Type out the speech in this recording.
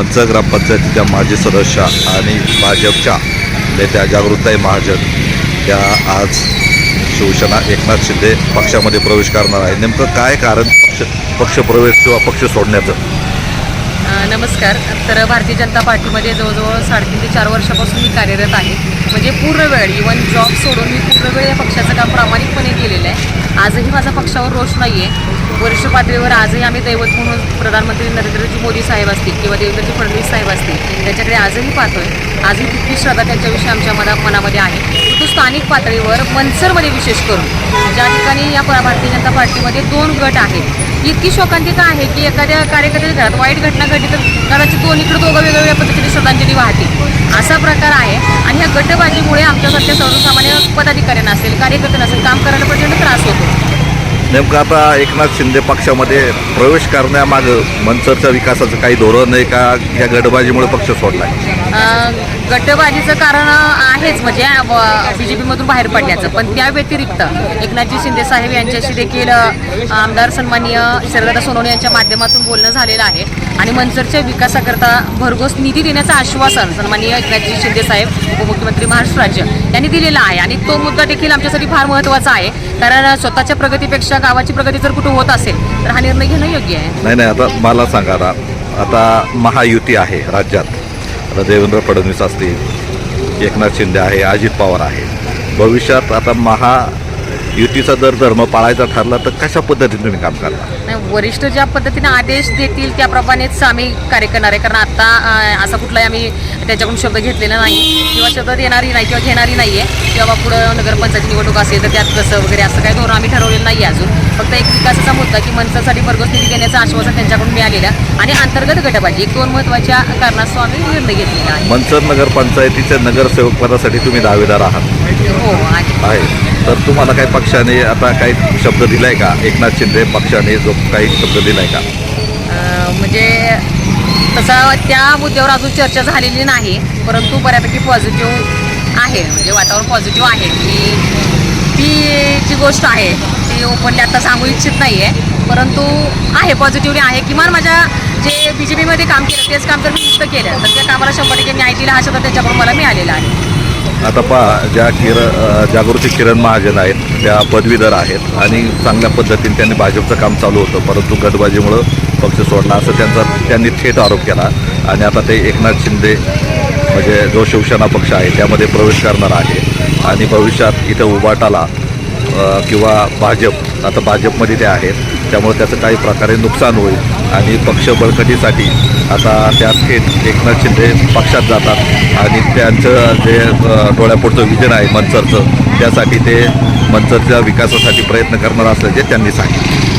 मंचा ग्रामपंचायतीच्या माजी सदस्या आणि भाजपच्या नेत्या जागृताई महाजन त्या आज शिवसेना एकनाथ शिंदे पक्षामध्ये प्रवेश करणार आहे. नेमकं काय कारण पक्ष पक्षप्रवेश किंवा पक्ष सोडण्याचं? नमस्कार. तर भारतीय जनता पार्टीमध्ये जवळजवळ साडेतीन ते चार वर्षापासून मी कार्यरत आहे. म्हणजे पूर्ण वेळ इवन जॉब सोडून मी पूर्ण वेळ या पक्षाचं काम प्रामाणिकपणे केलेलं आहे. आजही माझा पक्षावर रोष नाही आहे वरिष्ठ पातळीवर आजही आम्ही दैवत म्हणून प्रधानमंत्री नरेंद्रजी मोदी साहेब असतील किंवा देवेंद्रजी फडणवीस साहेब असतील त्यांच्याकडे आजही पाहतोय. आजही तितकी श्रद्धा त्यांच्याविषयी आमच्या मना मनामध्ये आहे. परंतु स्थानिक पातळीवर मनसरमध्ये विशेष करून ज्या ठिकाणी या भारतीय जनता पार्टीमध्ये दोन गट आहेत. इतकी शोकांतिका आहे की एखाद्या कार्यकर्त्याच्या घरात वाईट घटना घडली तर कदाचित दोन इकडे दोघं वेगवेगळ्या पद्धतीने श्रद्धांजली वाहते. असा प्रकार आहे आणि ह्या गटबाजीमुळे आमच्यासारख्या सर्वसामान्य पदाधिकाऱ्यांना असेल कार्यकर्त्यांना असेल काम करायला प्रचंड त्रास होतो. नेमकं आता एकनाथ शिंदे पक्षामध्ये प्रवेश करण्यामागं मनसरच्या विकासाचं काही धोरण आहे का? या गटबाजीमुळे पक्ष सोडला गटबाजीचं कारण आहेच म्हणजे बी जे पीमधून बाहेर पडण्याचं पण त्या व्यतिरिक्त एकनाथजी शिंदे साहेब यांच्याशी देखील आमदार सन्माननीय शरदा सोनवणे यांच्या माध्यमातून बोलणं झालेलं आहे. आणि मनसरच्या विकासाकरता भरघोस निधी देण्याचं आश्वासन सन्माननीय एकनाथजी शिंदे साहेब उपमुख्यमंत्री महाराष्ट्र राज्य यांनी दिलेला आहे. आणि तो मुद्दा देखील आमच्यासाठी फार महत्त्वाचा आहे. कारण स्वतःच्या प्रगतीपेक्षा गावाची प्रगती जर कुठं होत असेल तर हा निर्णय घेणं योग्य आहे. नाही नाही आता मला सांगा आता. आता महायुती आहे राज्यात. आता देवेंद्र फडणवीस असतील एकनाथ शिंदे आहे अजित पवार आहे. भविष्यात आता महायुतीचा जर धर्म पाळायचा ठरला तर कशा पद्धतीने तुम्ही काम करणार? नाही, वरिष्ठ ज्या पद्धतीने आदेश देतील त्याप्रमाणेच आम्ही कार्य करणार आहे. कारण आता अं, असा कुठलाही आम्ही त्याच्याकडून शब्द घेतलेला नाही. किंवा शब्द देणारी नाही किंवा घेणारी नाही आहे किंवा पुढं नगरपंचायत निवडणूक असेल तर त्यात कसं वगैरे असं काही धोरण आम्ही ठरवलेलं नाही आहे अजून. फक्त एक विकासाचा मुद्दा की मनसासाठी भरघोस निधी देण्याचं आश्वासन त्यांच्याकडून मिळालेलं आणि अंतर्गत गटबाजी. एक दोन महत्त्वाच्या कारणास्तव आम्ही निर्णय घेतलेला आहे. मनसर नगरपंचायतीच्या नगरसेवक पदासाठी तुम्ही दावेदार आहात. हो आहे. तर तुम्हाला काही पक्षाने आता काही शब्द दिलाय का? एकनाथ शिंदे पक्षाने जो काही शब्द दिलाय का? म्हणजे तसा त्या मुद्द्यावर अजून चर्चा झालेली नाही परंतु बऱ्यापैकी पॉझिटिव्ह आहे. म्हणजे वातावरण पॉझिटिव्ह आहे. की ती जी गोष्ट आहे ती ओपनली आता सांगू इच्छित नाही आहे परंतु आहे पॉझिटिव्हली आहे. किमान माझ्या जे बी जे पीमध्ये काम केलं तेच काम तर मी नुसतं केलं तर त्या कामाला शंभर टक्के न्याय दिला हा शब्द त्याच्याकडून मला मिळालेला आहे. आता पा ज्या किर जागृती किरण महाजन आहेत त्या पदवीधर आहेत आणि चांगल्या पद्धतीने त्यांनी भाजपचं काम चालू होतं. परंतु गटबाजीमुळं पक्ष सोडला असं त्यांचा त्यांनी थेट आरोप केला. आणि आता ते एकनाथ शिंदे म्हणजे जो शिवसेना पक्ष आहे त्यामध्ये प्रवेश करणार आहे. आणि भविष्यात इथं उभाटाला किंवा भाजप आता भाजपमध्ये ते आहेत. त्यामुळे त्याचं काही प्रकारे नुकसान होईल. आणि पक्ष बळकटीसाठी आता त्या थेट एकनाथ शिंदे पक्षात जातात. आणि त्यांचं जे डोळ्यापुढचं विजन आहे मनसरचं त्यासाठी ते मनसरच्या विकासासाठी प्रयत्न करणार असल्याचे त्यांनी सांगितले.